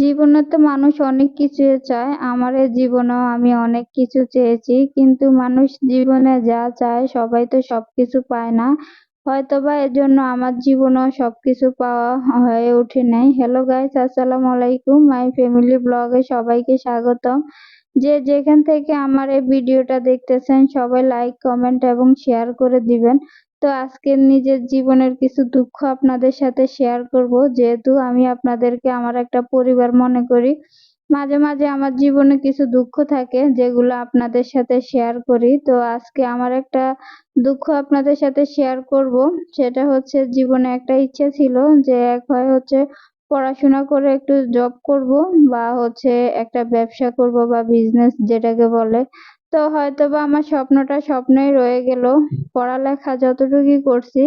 জীবনে তো মানুষ অনেক কিছু চায় আমার জীবনেও আমি অনেক কিছু চেয়েছি, কিন্তু মানুষ জীবনে যা চায় সবাই তো সবকিছু পায় না। হয়তোবা এর জন্য আমার জীবনেও সবকিছু পাওয়া হয়ে ওঠে নাই। হ্যালো গাইস আসসালামু আলাইকুম। মাই ফ্যামিলি ব্লগে সবাইকে স্বাগতম। যে যেখান থেকে আমার এই ভিডিওটা দেখতেছেন, সবাই লাইক কমেন্ট এবং শেয়ার করে দিবেন। তো আজকে নিজের জীবনের কিছু দুঃখ আপনাদের সাথে শেয়ার করব। যেহেতু আমি আপনাদেরকে আমার একটা পরিবার মনে করি, মাঝে মাঝে আমার জীবনে কিছু দুঃখ থাকে যেগুলো আপনাদের সাথে শেয়ার করি। তো আজকে আমার একটা দুঃখ আপনাদের সাথে শেয়ার করব। সেটা হচ্ছে জীবনে একটা ইচ্ছে ছিল যে এক হয় হচ্ছে পড়াশোনা করে একটু জব করব বা হচ্ছে একটা ব্যবসা করব বা বিজনেস যেটাকে বলে। তো হয়তো বা আমার স্বপ্নটা স্বপ্নই রয়ে গেল। পড়ালেখা যতটুকুই করছি,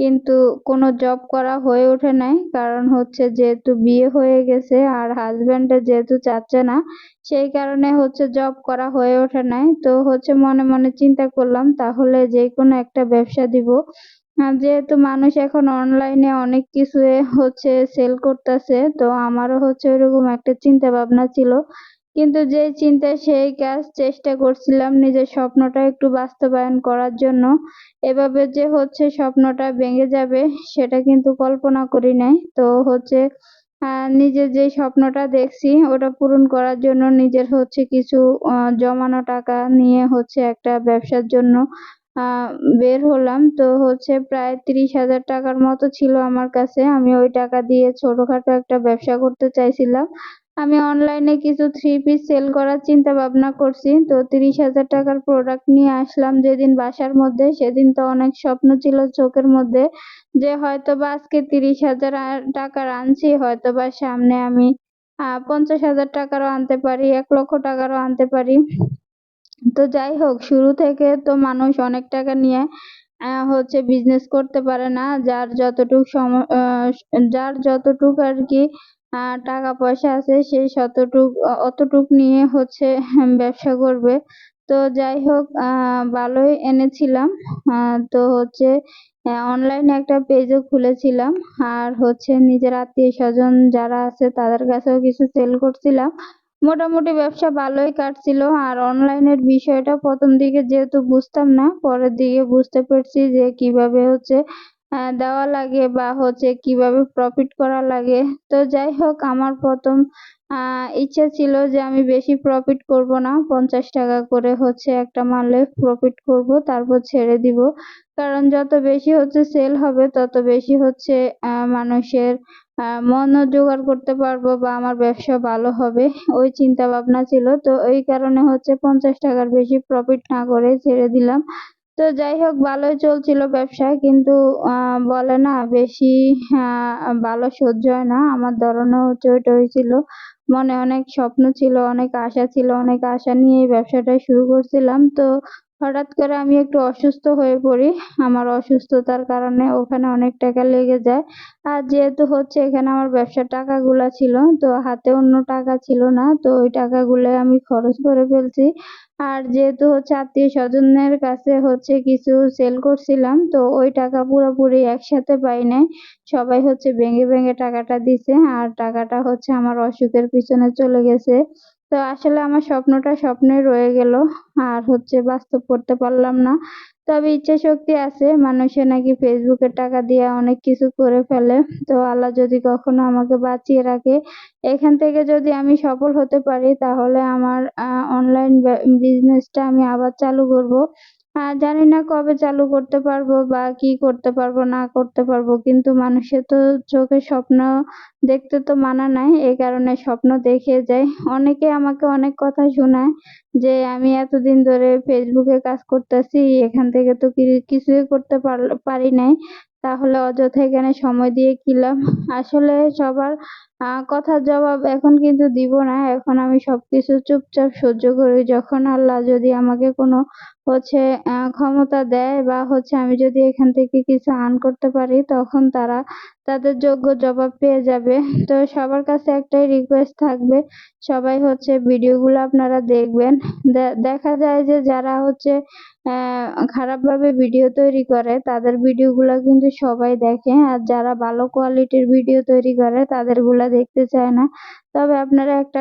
কিন্তু কোনো জব করা হয়ে ওঠে নাই। কারণ হচ্ছে যেহেতু বিয়ে হয়ে গেছে আর হাজব্যান্ডে যেহেতু চাচ্ছে না, সেই কারণে হচ্ছে জব করা হয়ে ওঠে নাই। তো হচ্ছে মনে মনে চিন্তা করলাম, তাহলে যে কোনো একটা ব্যবসা দিব। যেহেতু মানুষ এখন অনলাইনে অনেক কিছু হচ্ছে সেল করতেছে, তো আমারও হচ্ছে ওইরকম একটা চিন্তা ভাবনা ছিল কিন্তু যে চিন্তায় সেই কাজ চেষ্টা করছিলাম নিজের স্বপ্নটা একটু বাস্তবায়ন করার জন্য। এভাবে যে হচ্ছে স্বপ্নটা ভেঙে যাবে, সেটা কিন্তু কল্পনা করি নাই। তো হচ্ছে নিজের যে স্বপ্নটা দেখছি, ওটা পূরণ করার জন্য নিজের হচ্ছে কিছু জমানো টাকা নিয়ে হচ্ছে একটা ব্যবসার জন্য বের হলাম। তো হচ্ছে প্রায় তিরিশ হাজার টাকার মতো ছিল আমার কাছে। আমি ওই টাকা দিয়ে ছোটখাটো একটা ব্যবসা করতে চাইছিলাম। আমি অনলাইনে কিছু থ্রি পিস সেল করার চিন্তা ভাবনা করছি। তো তিরিশ হাজার টাকার প্রোডাক্ট নিয়ে আসলাম যেদিন বাসার মধ্যে, সেদিন তো অনেক স্বপ্ন ছিল চোখের মধ্যে যে হয়তো বা আজকে তিরিশ হাজার টাকার আনছি হয়তো বা সামনে আমি পঞ্চাশ হাজার টাকারও আনতে পারি, এক লক্ষ টাকারও আনতে পারি। তো যাই হোক, শুরু থেকে তো মানুষ অনেক টাকা নিয়ে হচ্ছে বিজনেস করতে পারে না। যার যতটুক সম যার যতটুক আর কি টাকা পয়সা আছে, সেই শতটুক অতটুক নিয়ে হচ্ছে ব্যবসা করবে। তো যাই হোক আহ ভালোই এনেছিলাম। তো হচ্ছে অনলাইনে একটা পেজও খুলেছিলাম। আর হচ্ছে নিজের আত্মীয় স্বজন যারা আছে, তাদের কাছেও কিছু সেল করছিলাম। মোটামুটি ব্যবসা ভালোই কাটছিল। আর অনলাইনের বিষয়টা প্রথম দিকে যেহেতু বুঝতাম না, পরের দিকে বুঝতে পারছি যে কীভাবে হচ্ছে দেওয়া লাগে বা হচ্ছে কীভাবে প্রফিট করা লাগে। তো যাই হোক, আমার প্রথম ইচ্ছা ছিল যে আমি বেশি প্রফিট করব না। পঞ্চাশ টাকা করে হচ্ছে একটা মালে প্রফিট করব, তারপর ছেড়ে দিব। কারণ যত বেশি হচ্ছে সেল হবে, তত বেশি হচ্ছে মানুষের মন জোগাড় করতে পারব বা আমার ব্যবসা ভালো হবে, ওই চিন্তা ভাবনা ছিল। তো এই কারণে হচ্ছে পঞ্চাশ টাকার বেশি প্রফিট না করে ছেড়ে দিলাম। তো যাই হোক, ভালোই চলছিল ব্যবসা। কিন্তু বলে না, বেশি ভালো সহ্য হয় না। আমার ধরনও ওইটা হয়েছিল। মনে অনেক স্বপ্ন ছিল, অনেক আশা ছিল, অনেক আশা নিয়ে ব্যবসাটা শুরু করছিলাম। তো হঠাৎ করে আমি একটু অসুস্থ হয়ে পড়ি। আমার অসুস্থতার কারণে ওখানে অনেক টাকা লেগে যায়। আর যেহেতু হচ্ছে এখানে আমার ব্যবসার টাকাগুলা ছিল, তো হাতে অন্য টাকা ছিল না, তো ওই টাকাগুলো আমি খরচ করে ফেলছি। আর যেহেতু হচ্ছে আত্মীয় স্বজনের কাছে হচ্ছে কিছু সেল করছিলাম, তো ওই টাকা পুরোপুরি একসাথে পাই নাই। সবাই হচ্ছে ভেঙে ভেঙে টাকাটা দিছে, আর টাকাটা হচ্ছে আমার অসুখের পিছনে চলে গেছে। তো আসলে আমার স্বপ্নটা স্বপ্নে রয়ে গেল, আর হচ্ছে বাস্তব করতে পারলাম না। তবে ইচ্ছা শক্তি আছে, মানুষে নাকি ফেসবুকে টাকা দিয়ে অনেক কিছু করে ফেলে। তো আল্লাহ যদি কখনো আমাকে বাঁচিয়ে রাখে, এখান থেকে যদি আমি সফল হতে পারি, তাহলে আমার অনলাইন বিজনেসটা আমি আবার চালু করব। জানি না কবে চালু করতে পারব বা কি করতে পারব, না করতে পারব, কিন্তু মানুষের তো চোখে স্বপ্ন দেখতে তো মানা নাই এই কারণে স্বপ্ন দেখে যাই। অনেকে আমাকে অনেক কথা শোনায় যে, আমি এতদিন ধরে ফেসবুকে কাজ করতেছি, এখান থেকে তো কিছুই করতে পারি নাই। তাহলে অযথা এখানে সময় দিয়ে কি লাভ আসলে সবার কথার জবাব এখন কিন্তু দিব না। এখন আমি সবকিছু চুপচাপ সহ্য করি। যখন আল্লাহ যদি আমাকে কোনো হচ্ছে ক্ষমতা দেয় বা হচ্ছে আমি যদি এখান থেকে কিছু আর্ন করতে পারি, তখন তারা তাদের যোগ্য জবাব পেয়ে যাবে। তো সবার কাছে একটাই রিকোয়েস্ট থাকবে, সবাই হচ্ছে ভিডিওগুলো আপনারা দেখবেন। দেখা যায় যে যারা হচ্ছে খারাপভাবে ভিডিও তৈরি করে, তাদের ভিডিওগুলো কিন্তু সবাই দেখে। আর যারা ভালো কোয়ালিটির ভিডিও তৈরি করে তাদেরগুলো দেখতে চায় না। তবে আপনারা একটা